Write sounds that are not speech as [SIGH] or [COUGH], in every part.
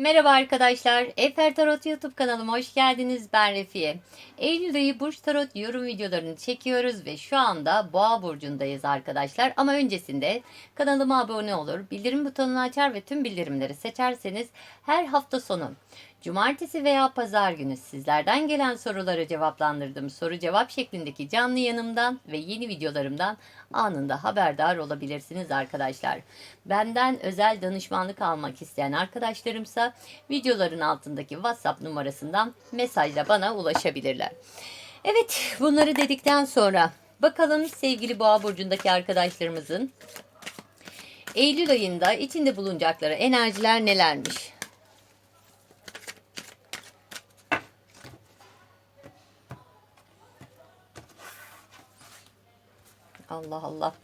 Merhaba arkadaşlar. Efer Tarot YouTube kanalıma hoş geldiniz. Ben Refiye. Eylül ayı Burç Tarot yorum videolarını çekiyoruz ve şu anda Boğa burcundayız arkadaşlar. Ama öncesinde kanalıma abone olur, bildirim butonunu açar ve tüm bildirimleri seçerseniz her hafta sonu Cumartesi veya pazar günü sizlerden gelen soruları cevaplandırdığım soru cevap şeklindeki canlı yanımdan ve yeni videolarımdan anında haberdar olabilirsiniz arkadaşlar. Benden özel danışmanlık almak isteyen arkadaşlarımsa videoların altındaki WhatsApp numarasından mesajla bana ulaşabilirler. Evet bunları dedikten sonra bakalım sevgili Boğa burcundaki arkadaşlarımızın Eylül ayında içinde bulunacakları enerjiler nelermiş? Allah Allah.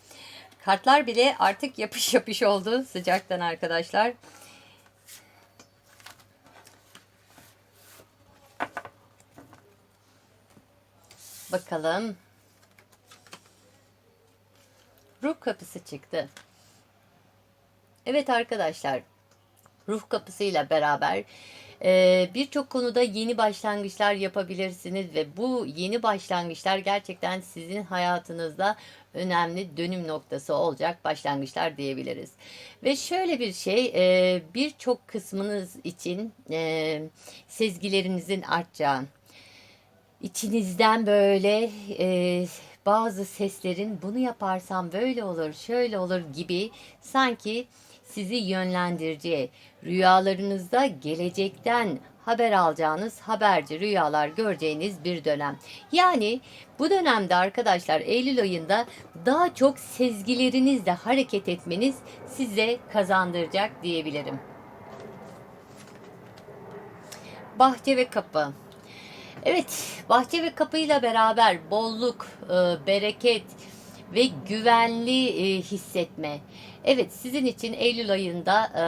Kartlar bile artık yapış yapış oldu sıcaktan arkadaşlar. Bakalım. Ruh kapısı çıktı. Evet arkadaşlar. Ruh kapısıyla beraber ee, Birçok konuda yeni başlangıçlar yapabilirsiniz ve bu yeni başlangıçlar gerçekten sizin hayatınızda önemli dönüm noktası olacak başlangıçlar diyebiliriz. Ve şöyle bir şey e, birçok kısmınız için e, sezgilerinizin artacağı, içinizden böyle e, bazı seslerin bunu yaparsam böyle olur, şöyle olur gibi sanki sizi yönlendireceği, rüyalarınızda gelecekten haber alacağınız haberci rüyalar göreceğiniz bir dönem. Yani bu dönemde arkadaşlar Eylül ayında daha çok sezgilerinizle hareket etmeniz size kazandıracak diyebilirim. Bahçe ve kapı. Evet, bahçe ve kapıyla beraber bolluk, e, bereket ve güvenli e, hissetme. Evet sizin için Eylül ayında e,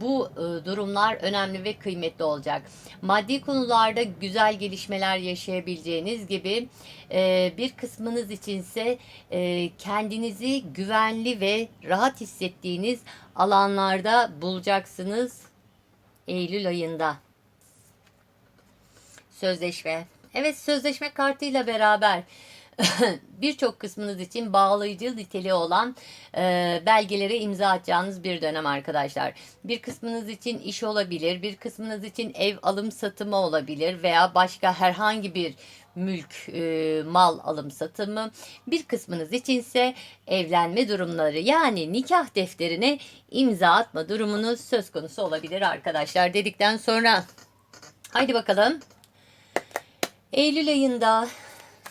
bu e, durumlar önemli ve kıymetli olacak. Maddi konularda güzel gelişmeler yaşayabileceğiniz gibi e, bir kısmınız içinse e, kendinizi güvenli ve rahat hissettiğiniz alanlarda bulacaksınız Eylül ayında. Sözleşme. Evet sözleşme kartıyla beraber [LAUGHS] birçok kısmınız için bağlayıcı niteliği olan e, belgelere imza atacağınız bir dönem arkadaşlar. Bir kısmınız için iş olabilir, bir kısmınız için ev alım satımı olabilir veya başka herhangi bir mülk, e, mal alım satımı. Bir kısmınız içinse evlenme durumları yani nikah defterine imza atma durumunuz söz konusu olabilir arkadaşlar dedikten sonra haydi bakalım. Eylül ayında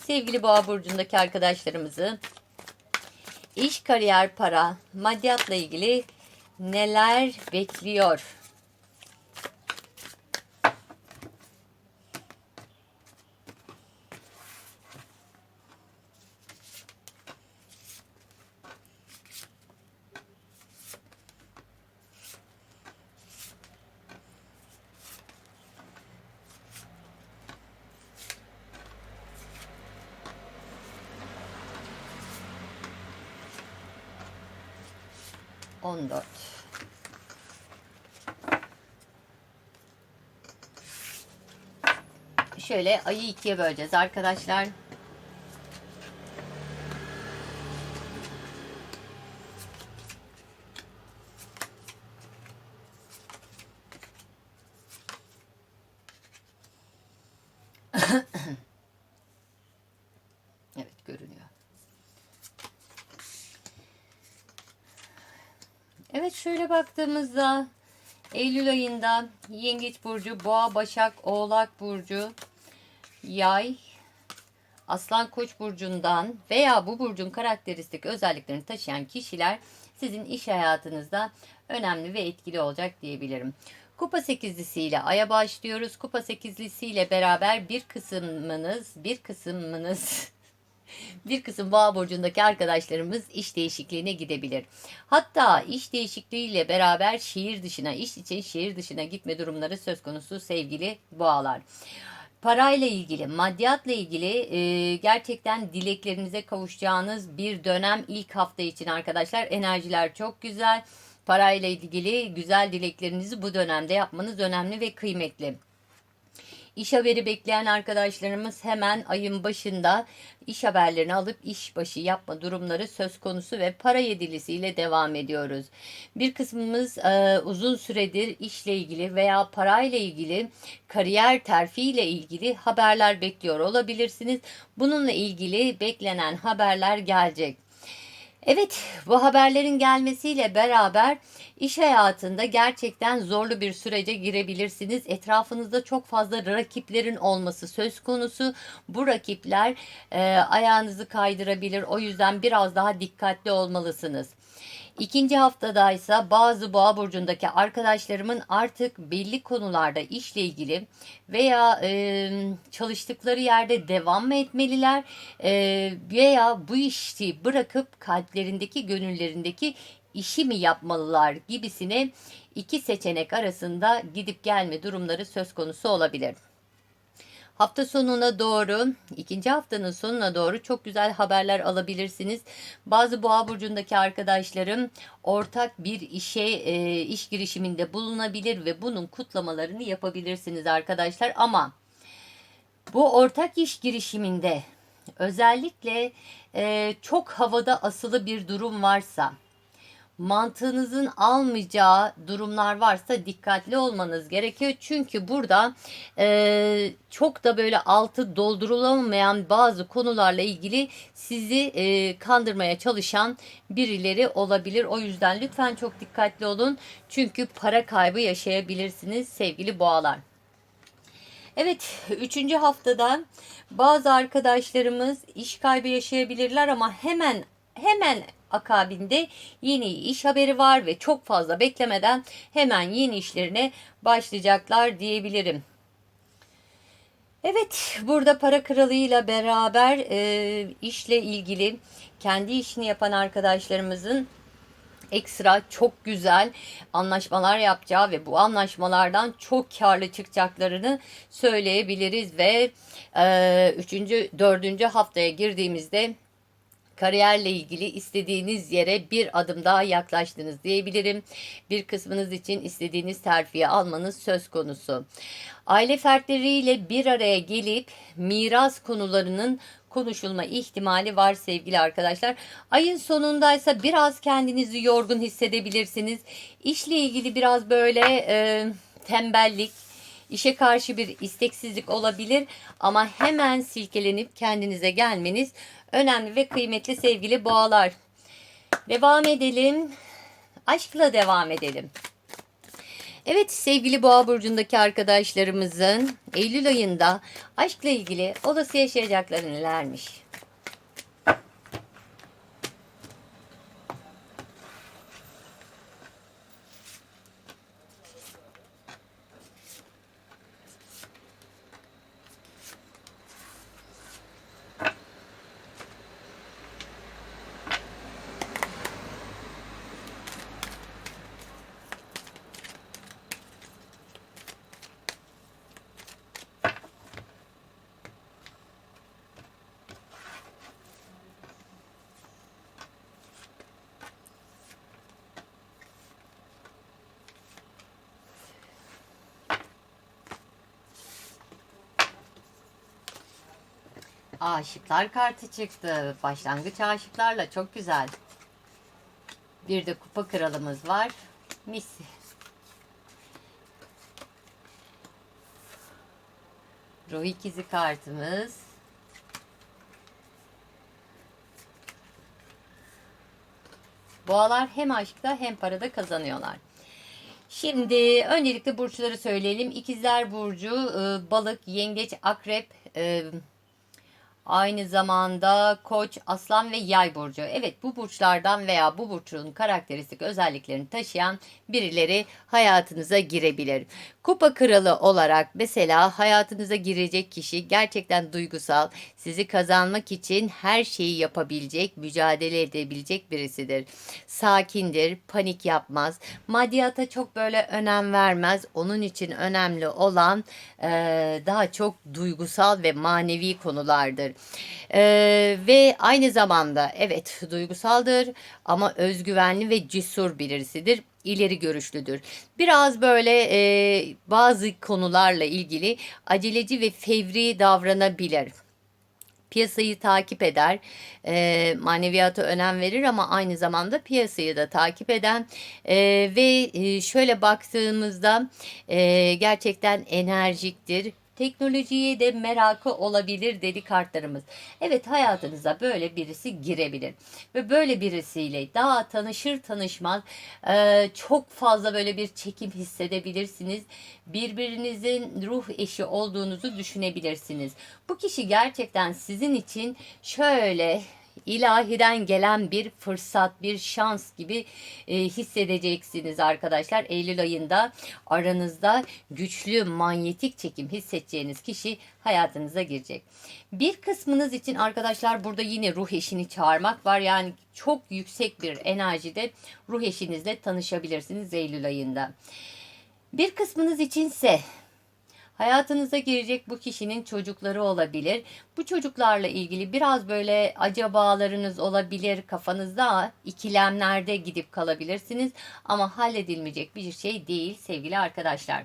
sevgili boğa burcundaki arkadaşlarımızı iş, kariyer, para, maddiyatla ilgili neler bekliyor? 14. Şöyle ayı ikiye böleceğiz arkadaşlar. evet görünüyor. Evet şöyle baktığımızda Eylül ayında Yengeç Burcu, Boğa, Başak, Oğlak Burcu, Yay, Aslan Koç burcundan veya bu burcun karakteristik özelliklerini taşıyan kişiler sizin iş hayatınızda önemli ve etkili olacak diyebilirim. Kupa sekizlisiyle aya başlıyoruz. Kupa sekizlisiyle beraber bir kısmınız, bir kısmınız bir kısım boğa burcundaki arkadaşlarımız iş değişikliğine gidebilir. Hatta iş değişikliğiyle beraber şehir dışına, iş için şehir dışına gitme durumları söz konusu sevgili boğalar parayla ilgili, maddiyatla ilgili e, gerçekten dileklerinize kavuşacağınız bir dönem ilk hafta için arkadaşlar. Enerjiler çok güzel. Parayla ilgili güzel dileklerinizi bu dönemde yapmanız önemli ve kıymetli. İş haberi bekleyen arkadaşlarımız hemen ayın başında iş haberlerini alıp iş başı yapma durumları söz konusu ve para yedilisiyle devam ediyoruz. Bir kısmımız e, uzun süredir işle ilgili veya parayla ilgili kariyer terfiyle ilgili haberler bekliyor olabilirsiniz. Bununla ilgili beklenen haberler gelecek. Evet, bu haberlerin gelmesiyle beraber iş hayatında gerçekten zorlu bir sürece girebilirsiniz. Etrafınızda çok fazla rakiplerin olması söz konusu. Bu rakipler e, ayağınızı kaydırabilir. O yüzden biraz daha dikkatli olmalısınız. İkinci haftadaysa bazı boğa burcundaki arkadaşlarımın artık belli konularda işle ilgili veya e, çalıştıkları yerde devam mı etmeliler e, veya bu işi bırakıp kalplerindeki gönüllerindeki işi mi yapmalılar gibisine iki seçenek arasında gidip gelme durumları söz konusu olabilir. Hafta sonuna doğru, ikinci haftanın sonuna doğru çok güzel haberler alabilirsiniz. Bazı boğa burcundaki arkadaşlarım ortak bir işe, e, iş girişiminde bulunabilir ve bunun kutlamalarını yapabilirsiniz arkadaşlar. Ama bu ortak iş girişiminde özellikle e, çok havada asılı bir durum varsa, mantığınızın almayacağı durumlar varsa dikkatli olmanız gerekiyor. Çünkü burada e, çok da böyle altı doldurulamayan bazı konularla ilgili sizi e, kandırmaya çalışan birileri olabilir. O yüzden lütfen çok dikkatli olun. Çünkü para kaybı yaşayabilirsiniz sevgili boğalar. Evet, üçüncü haftada bazı arkadaşlarımız iş kaybı yaşayabilirler ama hemen hemen akabinde yeni iş haberi var ve çok fazla beklemeden hemen yeni işlerine başlayacaklar diyebilirim. Evet, burada para kralıyla beraber e, işle ilgili kendi işini yapan arkadaşlarımızın ekstra çok güzel anlaşmalar yapacağı ve bu anlaşmalardan çok karlı çıkacaklarını söyleyebiliriz ve e, üçüncü, dördüncü haftaya girdiğimizde kariyerle ilgili istediğiniz yere bir adım daha yaklaştınız diyebilirim. Bir kısmınız için istediğiniz terfiye almanız söz konusu. Aile fertleriyle bir araya gelip miras konularının konuşulma ihtimali var sevgili arkadaşlar. Ayın sonundaysa biraz kendinizi yorgun hissedebilirsiniz. İşle ilgili biraz böyle e, tembellik, işe karşı bir isteksizlik olabilir ama hemen silkelenip kendinize gelmeniz önemli ve kıymetli sevgili boğalar. Devam edelim. Aşkla devam edelim. Evet sevgili boğa burcundaki arkadaşlarımızın Eylül ayında aşkla ilgili olası yaşayacakları nelermiş? Aşıklar kartı çıktı. Başlangıç aşıklarla çok güzel. Bir de kupa kralımız var. Mis. Ruh ikizi kartımız. Boğalar hem aşkta hem parada kazanıyorlar. Şimdi öncelikle burçları söyleyelim. İkizler Burcu, e, balık, yengeç, akrep, e, Aynı zamanda Koç, Aslan ve Yay burcu. Evet bu burçlardan veya bu burçun karakteristik özelliklerini taşıyan birileri hayatınıza girebilir. Kupa kralı olarak mesela hayatınıza girecek kişi gerçekten duygusal, sizi kazanmak için her şeyi yapabilecek, mücadele edebilecek birisidir. Sakindir, panik yapmaz, maddiyata çok böyle önem vermez. Onun için önemli olan e, daha çok duygusal ve manevi konulardır. E, ve aynı zamanda evet duygusaldır ama özgüvenli ve cesur birisidir ileri görüşlüdür. Biraz böyle e, bazı konularla ilgili aceleci ve fevri davranabilir piyasayı takip eder, e, maneviyata önem verir ama aynı zamanda piyasayı da takip eden e, ve e, şöyle baktığımızda e, gerçekten enerjiktir. Teknolojiye de merakı olabilir dedi kartlarımız. Evet hayatınıza böyle birisi girebilir. Ve böyle birisiyle daha tanışır tanışmaz e, çok fazla böyle bir çekim hissedebilirsiniz. Birbirinizin ruh eşi olduğunuzu düşünebilirsiniz. Bu kişi gerçekten sizin için şöyle ilahiden gelen bir fırsat, bir şans gibi e, hissedeceksiniz arkadaşlar. Eylül ayında aranızda güçlü manyetik çekim hissedeceğiniz kişi hayatınıza girecek. Bir kısmınız için arkadaşlar burada yine ruh eşini çağırmak var. Yani çok yüksek bir enerjide ruh eşinizle tanışabilirsiniz Eylül ayında. Bir kısmınız içinse Hayatınıza girecek bu kişinin çocukları olabilir. Bu çocuklarla ilgili biraz böyle acabalarınız olabilir. Kafanızda ikilemlerde gidip kalabilirsiniz. Ama halledilmeyecek bir şey değil sevgili arkadaşlar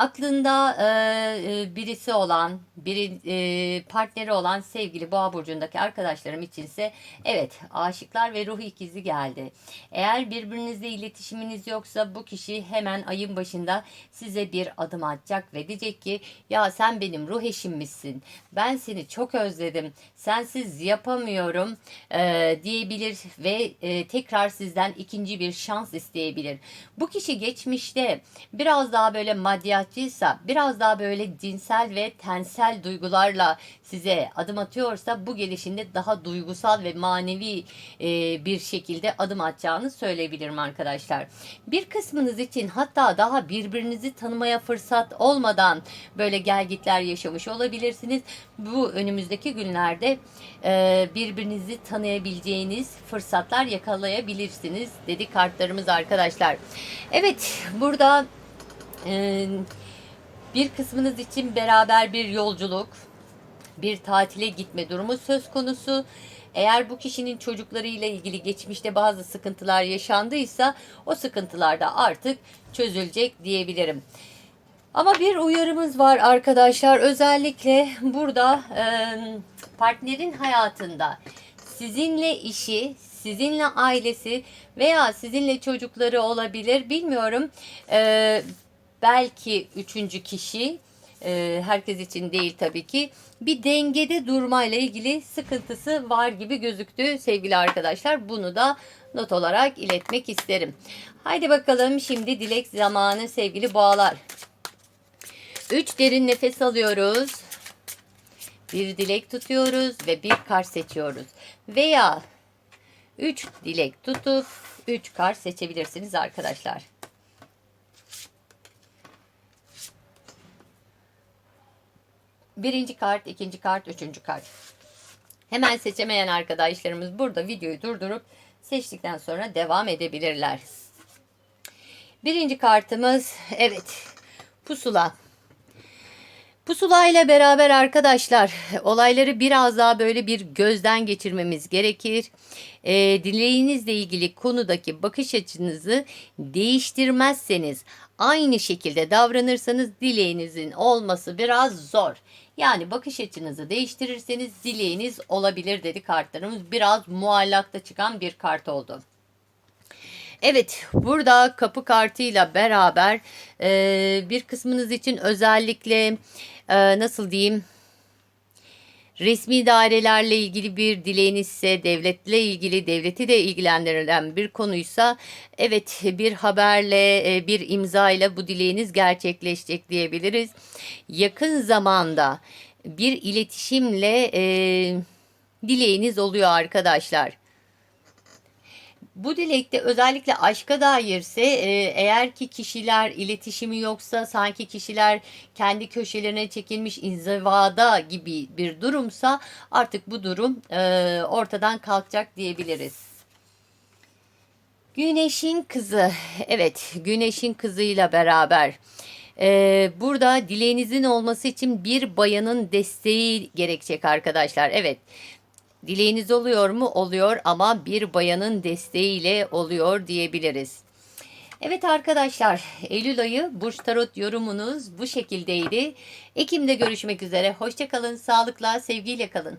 aklında e, birisi olan, biri e, partneri olan sevgili boğa burcundaki arkadaşlarım içinse evet aşıklar ve ruh ikizi geldi. Eğer birbirinizle iletişiminiz yoksa bu kişi hemen ayın başında size bir adım atacak ve diyecek ki ya sen benim ruh eşimmişsin. Ben seni çok özledim. Sensiz yapamıyorum e, diyebilir ve e, tekrar sizden ikinci bir şans isteyebilir. Bu kişi geçmişte biraz daha böyle maddiyat sanatçıysa biraz daha böyle cinsel ve tensel duygularla size adım atıyorsa bu gelişinde daha duygusal ve manevi e, bir şekilde adım atacağını söyleyebilirim arkadaşlar. Bir kısmınız için hatta daha birbirinizi tanımaya fırsat olmadan böyle gelgitler yaşamış olabilirsiniz. Bu önümüzdeki günlerde e, birbirinizi tanıyabileceğiniz fırsatlar yakalayabilirsiniz dedi kartlarımız arkadaşlar. Evet burada e, bir kısmınız için beraber bir yolculuk, bir tatile gitme durumu söz konusu. Eğer bu kişinin çocuklarıyla ilgili geçmişte bazı sıkıntılar yaşandıysa o sıkıntılar da artık çözülecek diyebilirim. Ama bir uyarımız var arkadaşlar. Özellikle burada e, partnerin hayatında sizinle işi, sizinle ailesi veya sizinle çocukları olabilir. Bilmiyorum. E, belki üçüncü kişi e, herkes için değil tabii ki bir dengede durmayla ilgili sıkıntısı var gibi gözüktü sevgili arkadaşlar. Bunu da not olarak iletmek isterim. Haydi bakalım şimdi dilek zamanı sevgili boğalar. Üç derin nefes alıyoruz. Bir dilek tutuyoruz ve bir kart seçiyoruz. Veya üç dilek tutup üç kart seçebilirsiniz arkadaşlar. Birinci kart, ikinci kart, üçüncü kart. Hemen seçemeyen arkadaşlarımız burada videoyu durdurup seçtikten sonra devam edebilirler. Birinci kartımız evet pusula. Pusula ile beraber arkadaşlar olayları biraz daha böyle bir gözden geçirmemiz gerekir. E, dileğinizle ilgili konudaki bakış açınızı değiştirmezseniz aynı şekilde davranırsanız dileğinizin olması biraz zor. Yani bakış açınızı değiştirirseniz dileğiniz olabilir dedi kartlarımız. Biraz muallakta çıkan bir kart oldu. Evet burada kapı kartıyla beraber e, bir kısmınız için özellikle e, nasıl diyeyim resmi dairelerle ilgili bir dileğinizse, devletle ilgili, devleti de ilgilendiren bir konuysa evet bir haberle, e, bir imza ile bu dileğiniz gerçekleşecek diyebiliriz. Yakın zamanda bir iletişimle e, dileğiniz oluyor arkadaşlar. Bu dilekte özellikle aşka dairse e, eğer ki kişiler iletişimi yoksa sanki kişiler kendi köşelerine çekilmiş inzivada gibi bir durumsa artık bu durum e, ortadan kalkacak diyebiliriz. Güneşin kızı evet güneşin kızıyla beraber ee, burada dileğinizin olması için bir bayanın desteği gerekecek arkadaşlar. Evet Dileğiniz oluyor mu? Oluyor ama bir bayanın desteğiyle oluyor diyebiliriz. Evet arkadaşlar, Eylül ayı Burç Tarot yorumunuz bu şekildeydi. Ekim'de görüşmek üzere. Hoşçakalın, sağlıkla, sevgiyle kalın.